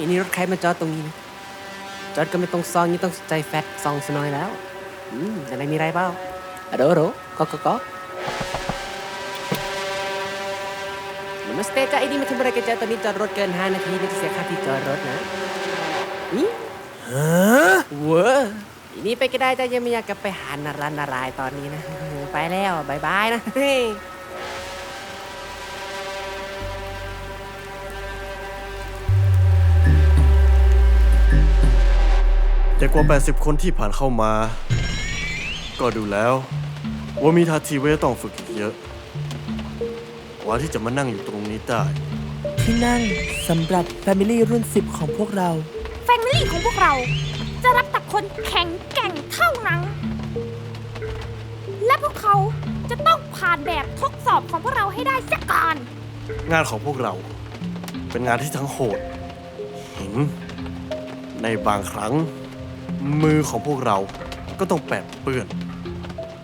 อันนี้รถใครมาจอดตรงนี้นะจอดก็ไม่ต้องซองนี่ต้องใจแฟตซองสนอยแล้วอืมอะไรมีไรเปล่าอะโดโดก็ก็ก็นมัสเตจ้าไอ้นี่มาทำอะไรกันจ้าตอนนี้จอดรถเกิน5นาทีนี่จะเสียค่าที่จอดรถนะนี่ฮะเว้ออีนี่ไปก็ได้จ้ายังไม่อยากกลับไปหานารันนารายตอนนี้นะ ไปแล้วบายบายนะ แต่กว่า 80 คนที่ผ่านเข้ามา ก็ดูแล้ว ว่ามีท่าทีว่าจะต้องฝึกอีกเยอะกว่าที่จะมานั่งอยู่ตรงนี้ได้ ที่นั่งสำหรับ Family รุ่น 10 ของพวกเรา แฟมิลี่ของพวกเรา จะรับแต่คนแข็งแกร่งเท่านั้น และพวกเขาจะต้องผ่านแบบทดสอบของพวกเราให้ได้สักก่อน งานของพวกเรา เป็นงานที่ทั้งโหดหินในบางครั้ง มือของพวกเราก็ต้องแปดเปื้อน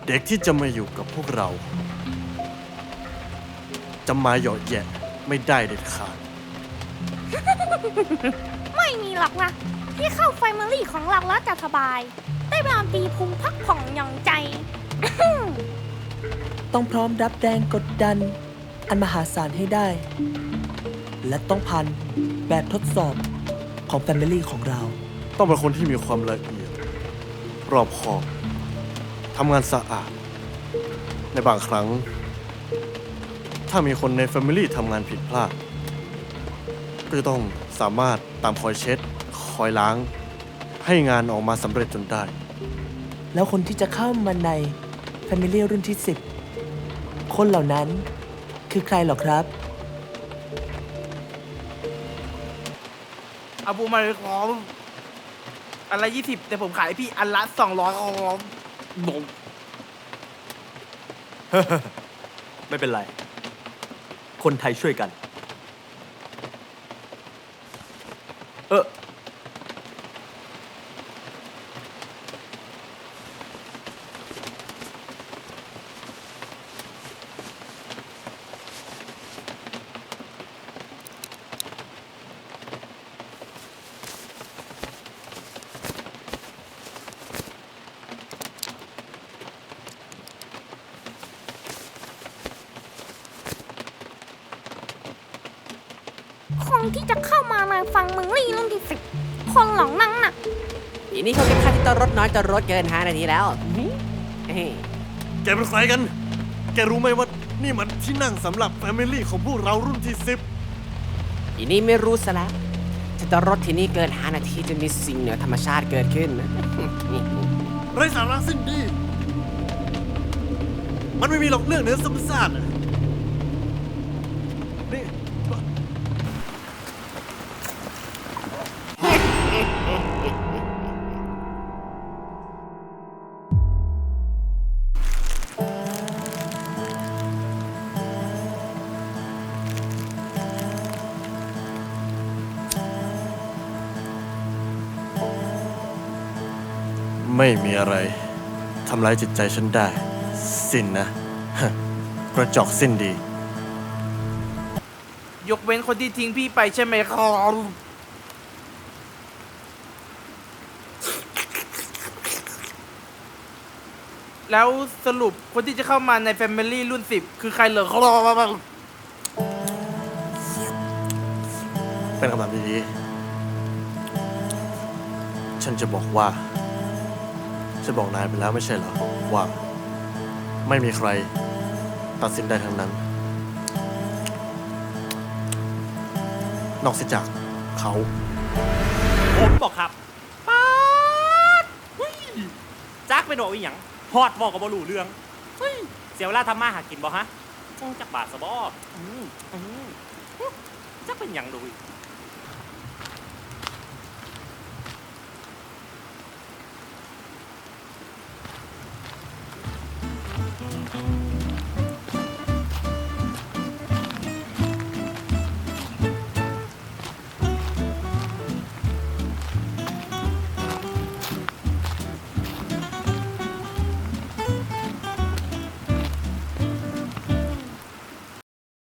เด็กที่จะมาอยู่กับพวกเรา จะมาเหยาะแยะไม่ได้เด็ดขาด ไม่มีหรอกนะ ที่เข้าแฟมิลี่ของเราแล้วจะสบาย ได้เวลาตีพุงพักผ่อนหย่อนใจ ต้องพร้อมรับแรงกดดัน อันมหาศาลให้ได้ และต้องผ่านแบบทดสอบของ Family ของเรา ต้องเป็นคนที่มีความละเอียด รอบคอบทำงานสะอาด ในบางครั้ง ถ้ามีคนใน Family ทำงานผิดพลาด ก็จะต้องสามารถตามคอยเช็ด คอยล้าง ให้งานออกมาสำเร็จจนได้ แล้วคนที่จะเข้ามาใน Family รุ่นที่ 10 คนเหล่านั้นคือใครเหรอครับเอาบูมาเลยครับ อันละยี่สิบแต่ผมขายให้พี่อันละสองร้อยครับบงไม่เป็นไร คนไทยช่วยกัน คนที่จะเข้ามาในฟังมึงลี่รุ่นที่สิบคนเหล่านั้นน่ะอีนี่เขาเรียกค่าที่จอดรถน้อยจอดรถเกิน5นาทีแล้วอื้อเฮ้ยแกเป็นใครกัน แกรู้ไหมว่านี่มันที่นั่งสำหรับ Family ของพวกเรารุ่นที่อีนี่ไม่รู้ซะแล้วจะจอดรถที่นี่เกิน5นาทีจะมีสิ่งเหนือธรรมชาติเกิดขึ้นนะ10ไรสาระสิ้นดี มันไม่มีหรอกเรื่องเหนือสมศาสต ไม่มีอะไรทำร้ายจิตใจฉันได้ สิ้นนะกระจอกสิ้นดี ยกเว้นคนที่ทิ้งพี่ไปใช่ไหมครับแล้วสรุปคนที่จะเข้ามาในแฟมิลี่รุ่นสิบคือใครเหรอครับเป็นคำถามดีๆ ฉันจะบอกว่า ฉันบอกนายไปแล้วไม่ใช่เหรอว่า ไม่มีใคร ตัดสินได้ทั้งนั้น นอกเสียจากเขา ผมบอกครับป๊าดเฮ้ยจักไปโดนอีหยังฮอดบอกกับบรูเรื่องเฮ้ยเสียเวลาทำมาหากินบ่ฮะจังจักบาทสะบออืมอืมจักเป็นหยังดูอีก